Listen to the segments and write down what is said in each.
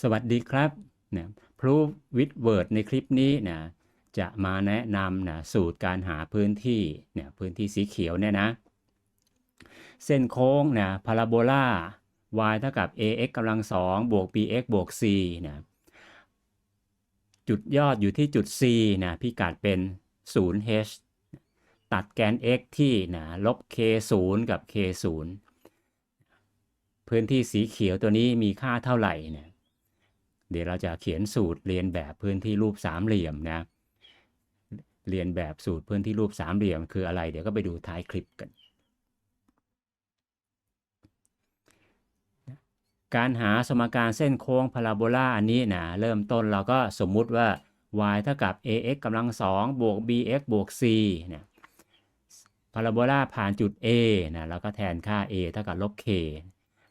สวัสดีครับนะ Proof with Word ในคลิปนี้นะจะมาแนะนำนะสูตรการหาพื้นที่เนี่ยพื้นที่สีเขียวเนี่ยนะ เส้นโค้งนะพาราโบลา y เท่ากับ ax กำลังสองบวก bx บวก c นะจุดยอดอยู่ที่จุด c นะพิกัดเป็น 0h ตัดแกน x ที่นะลบ k 0กับ k 0พื้นที่สีเขียวตัวนี้มีค่าเท่าไหร่เนี่ย เดี๋ยวเราจะเขียนสูตรเรียนแบบพื้นที่รูปสามเหลี่ยมนะเรียนแบบสูตรพื้นที่รูปสามเหลี่ยมคืออะไร เดี๋ยวก็ไปดูท้ายคลิปกัน การหาสมการเส้นโค้งพาราโบลาอันนี้นะเริ่มต้นเราก็สมมุติว่า y เท่ากับ ax กำลังสองบวก bx บวก c เนี่ยพาราโบลาผ่านจุด a นะแล้วก็แทนค่า a เท่ากับลบ k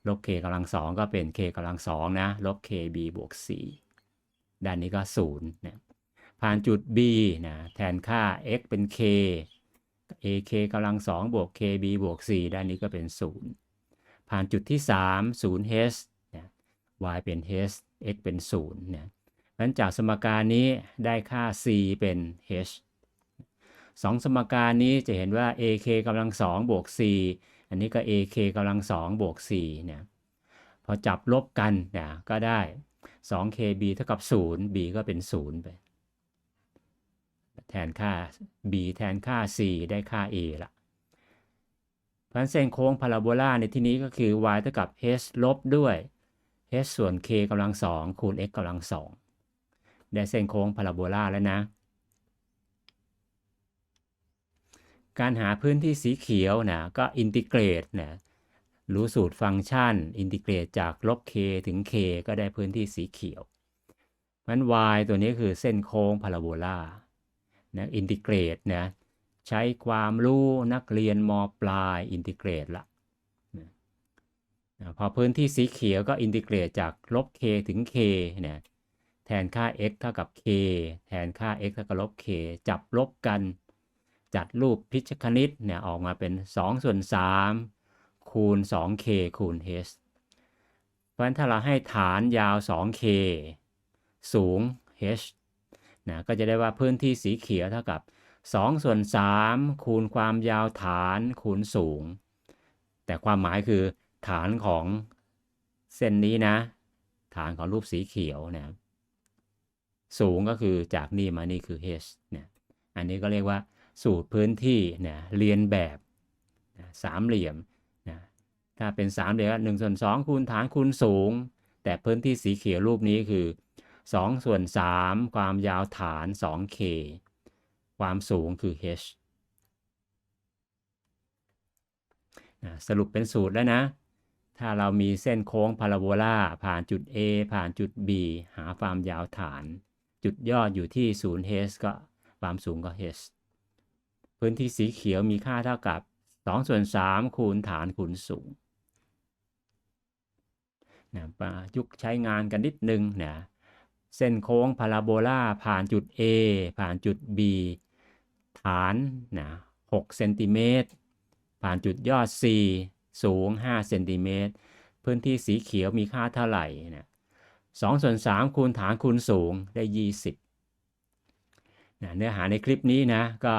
ลบ k กำลังสองก็เป็น k กำลังสองนะ ลบ kb บวก c ด้านนี้ก็0นะผ่านจุด b นะแทนค่า x เป็น k ak กำลังสองบวก kb บวก c ด้านนี้ก็เป็น 0 ผ่านจุดที่ 3 0h นะ y เป็น h x เป็น0นะเพราะฉะนั้นจากสมการนี้ได้ค่า c เป็น h สองสมการนี้จะเห็นว่า ak กำลังสองบวก c อันนี้ก็ ak กำลังสองบวก c เนี่ยพอจับลบกันนะก็ได้ 2kb เท่ากับ 0 b ก็เป็น 0 ไป แทนค่า b แทนค่า c ได้ค่า a ละพราะเส้นโค้งพาราโบลาในที่นี้ก็คือ y เท่ากับ h ลบด้วย h ส่วน k กำลังสองคูณ x กำลังสองได้เส้นโค้งพาราโบลาแล้วนะ การหาพื้นที่สีเขียวนะก็อินทิเกรตนะรู้สูตรฟังก์ชัน อินทิเกรตจากลบ k ถึง k ก็ได้พื้นที่สีเขียวเพราะฉะนั้น y ตัวนี้คือเส้นโค้งพาราโบลานะอินทิเกรตนะใช้ความรู้นักเรียนมปลายอินทิเกรตละนะพอพื้นที่สีเขียวก็อินทิเกรตจากลบ k ถึง k นะแทนค่า x เท่ากับ k แทนค่า x เท่ากับลบ k จับลบกัน จัดรูปพิชคณิตเนี่ยออกมาเป็น 2 ส่วน 3 คูณ 2k คูณ h เพราะฉะนั้นถ้าเราให้ฐานยาว 2k สูง h นะก็จะได้ว่าพื้นที่สีเขียวเท่ากับ 2 ส่วน 3 คูณความยาวฐานคูณสูง แต่ความหมายคือฐานของเส้นนี้นะ ฐานของรูปสีเขียวนะสูงก็คือจากนี่มานี่คือ h เนี่ยอันนี้ก็เรียกว่า สูตรพื้นที่เนะเรียนแบบนะสามเหลี่ยมนะถ้าเป็นสามเหลี่ยมหนึ่งส่วนสองคูณฐานคูณสูง แต่พื้นที่สีเขียวรูปนี้คือ2ส่วน3ความยาวฐาน 2k ความสูงคือ h สรุปเป็นสูตรแล้วนะ ถ้าเรามีเส้นโค้งพาราโบลาผ่านจุด A ผ่านจุด B หาความยาวฐาน จุดยอดอยู่ที่ 0h ก็ความสูงก็ h พื้นที่สีเขียวมีค่าเท่ากับ2ส่วน3คูณฐานคูณสูงนะประยุกต์ใช้งานกันนิดนึงนะเส้นโค้งพาราโบลาผ่านจุด A ผ่านจุด B ฐานนะ6เซนติเมตรผ่านจุดยอด C สูง5เซนติเมตรพื้นที่สีเขียวมีค่าเท่าไหร่นะ2ส่วน3คูณฐานคูณสูงได้ 20นะเนื้อหาในคลิปนี้นะก็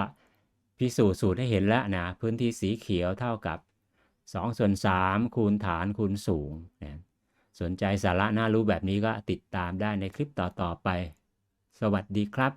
พิสูจน์สูตรให้เห็นแล้วนะพื้นที่สีเขียวเท่ากับ2ส่วน3คูณฐานคูณสูงนะสนใจสาระน่ารู้แบบนี้ก็ติดตามได้ในคลิปต่อๆไป สวัสดีครับ